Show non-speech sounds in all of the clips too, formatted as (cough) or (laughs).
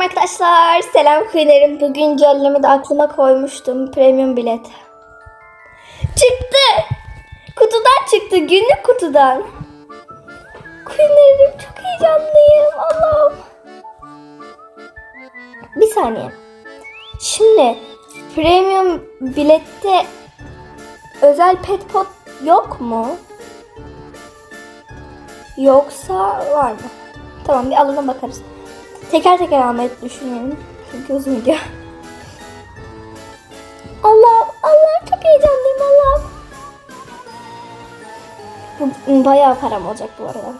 Arkadaşlar selam kuyularım. Bu güncellemede aklıma koymuştum premium bilet. Çıktı. Kutudan çıktı. Günlük kutudan. Kuyularım çok heyecanlıyım. Allah'ım. Bir saniye. Şimdi premium bilette özel pet pot yok mu? Yoksa var mı? Tamam bir alalım bakarız. Teker teker almayı düşünüyorum. Çünkü uzun video. Allah Allah çok heyecanlıyım Allah. Bu bayağı param olacak bu arada.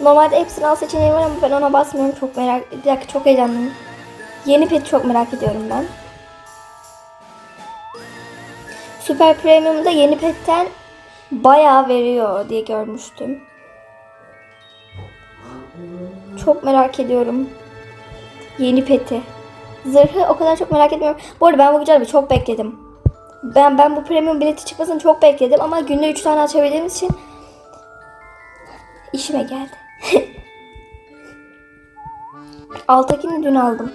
Normalde hepsini al seçeneği var ama ben ona basmıyorum. Çok merak, bir çok heyecanlıyım. Yeni pet çok merak ediyorum ben. Super Premium'da yeni petten bayağı veriyor diye görmüştüm. Çok merak ediyorum. Yeni peti. Zırhı o kadar çok merak etmiyorum. Bu arada ben bu güzel çok bekledim. Ben ben bu premium bileti çıkmasını çok bekledim ama günde 3 tane açabildiğimiz için işime geldi. (laughs) Alttakini dün aldım.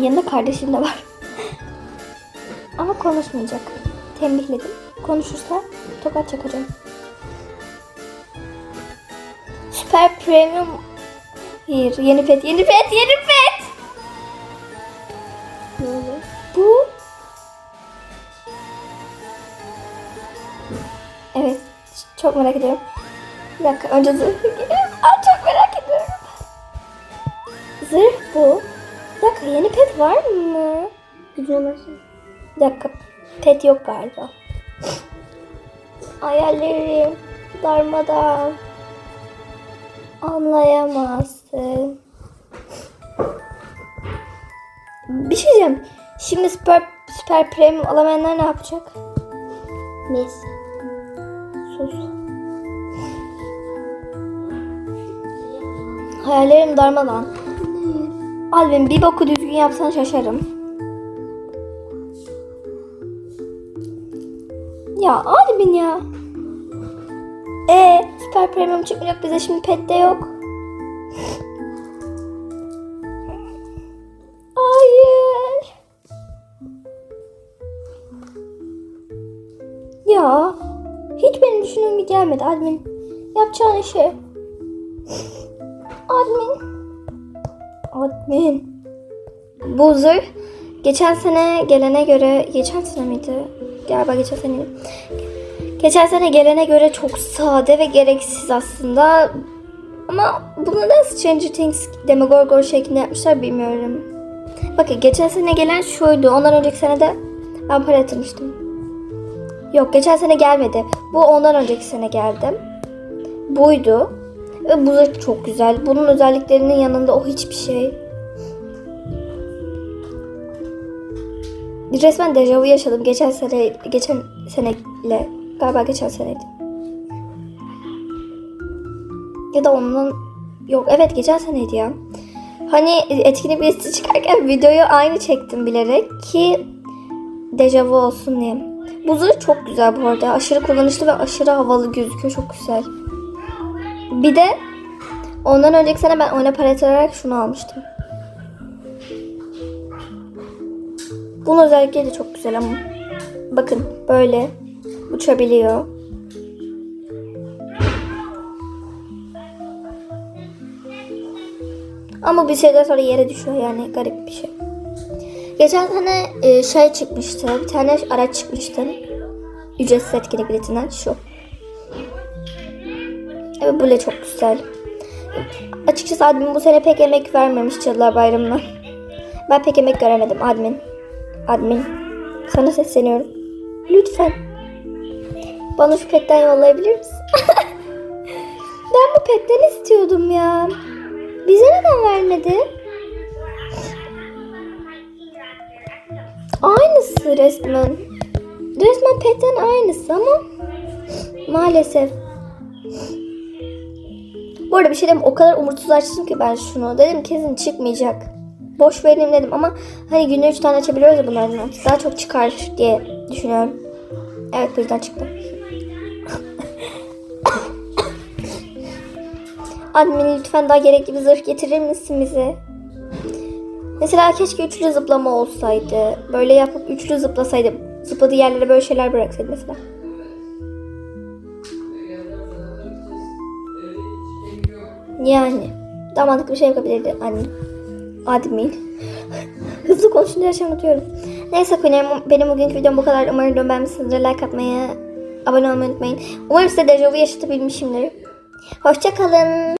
Yanında kardeşim de var. Ama konuşmayacak. Tembihledim. Konuşursa tokat çakacağım. Süper Premium Hayır, yeni pet, yeni pet, yeni pet. Ne oluyor? Bu. Evet, çok merak ediyorum. Bir dakika, önce zırh. Aa, çok merak ediyorum. Zırh bu. Bir dakika, yeni pet var mı? Bir dakika, pet yok galiba. Hayallerim darmadan. Anlayamazsın. Bir şey diyeceğim. Şimdi süper, süper premium alamayanlar ne yapacak? Biz. Sus. Hayallerim darmadan. Albüm bir boku düzgün yapsan şaşarım. Ya Albin ya. E süper premium çıkacak bize şimdi pet de yok. Hayır. Ya hiç benim düşündüğüm gibi gelmedi admin. Yapacağın işi. Admin. Admin. Bu zırh geçen sene gelene göre geçen sene miydi? Galiba geçen sene. Geçen sene gelene göre çok sade ve gereksiz aslında. Ama bunu neden Stranger Things Demogorgon şeklinde yapmışlar bilmiyorum. Bakın geçen sene gelen şuydu. Ondan önceki sene de ben para yatırmıştım. Yok geçen sene gelmedi. Bu ondan önceki sene geldi. Buydu. Ve bu da çok güzel. Bunun özelliklerinin yanında o hiçbir şey. Resmen dejavu yaşadım geçen sene geçen seneyle galiba geçen seneydi. Ya da ondan yok evet geçen seneydi ya. Hani etkinlik birisi çıkarken videoyu aynı çektim bilerek ki dejavu olsun diye. Bu çok güzel bu arada. Aşırı kullanışlı ve aşırı havalı gözüküyor. Çok güzel. Bir de ondan önceki sene ben oyuna para yatırarak şunu almıştım. Bunun özellikleri de çok güzel ama. Bakın böyle uçabiliyor. Ama bir şeyden sonra yere düşüyor yani garip bir şey. Geçen sene e, şey çıkmıştı. Bir tane araç çıkmıştı. Ücretsiz etkinlik biletinden şu. Evet bu da çok güzel. Açıkçası admin bu sene pek emek vermemiş Cadılar Bayramı'na. Ben pek emek göremedim admin. Admin. Sana sesleniyorum. Lütfen. Bana şu petten yollayabilir misin? (laughs) ben bu petten istiyordum ya. Bize neden vermedi? Aynısı resmen. Resmen petten aynısı ama maalesef. Bu arada bir şey diyeyim o kadar umursuz açtım ki ben şunu. Dedim kesin çıkmayacak. boş vereyim dedim ama hani günde 3 tane açabiliyoruz ya bunlardan. Daha çok çıkar diye düşünüyorum. Evet bu yüzden çıktı. (coughs) Admin lütfen daha gerekli bir zırh getirir misin bize? Mesela keşke üçlü zıplama olsaydı. Böyle yapıp üçlü zıplasaydı. Zıpladığı yerlere böyle şeyler bıraksaydı mesela. Yani. Daha mantıklı bir şey yapabilirdi anne. Admin. (laughs) Hızlı konuşunca her şeyi unutuyorum. Neyse Kunem, benim bugünkü videom bu kadar. Umarım beğenmişsinizdir. Like atmayı, abone olmayı unutmayın. Umarım size dejavu yaşatabilmişimdir. Hoşçakalın.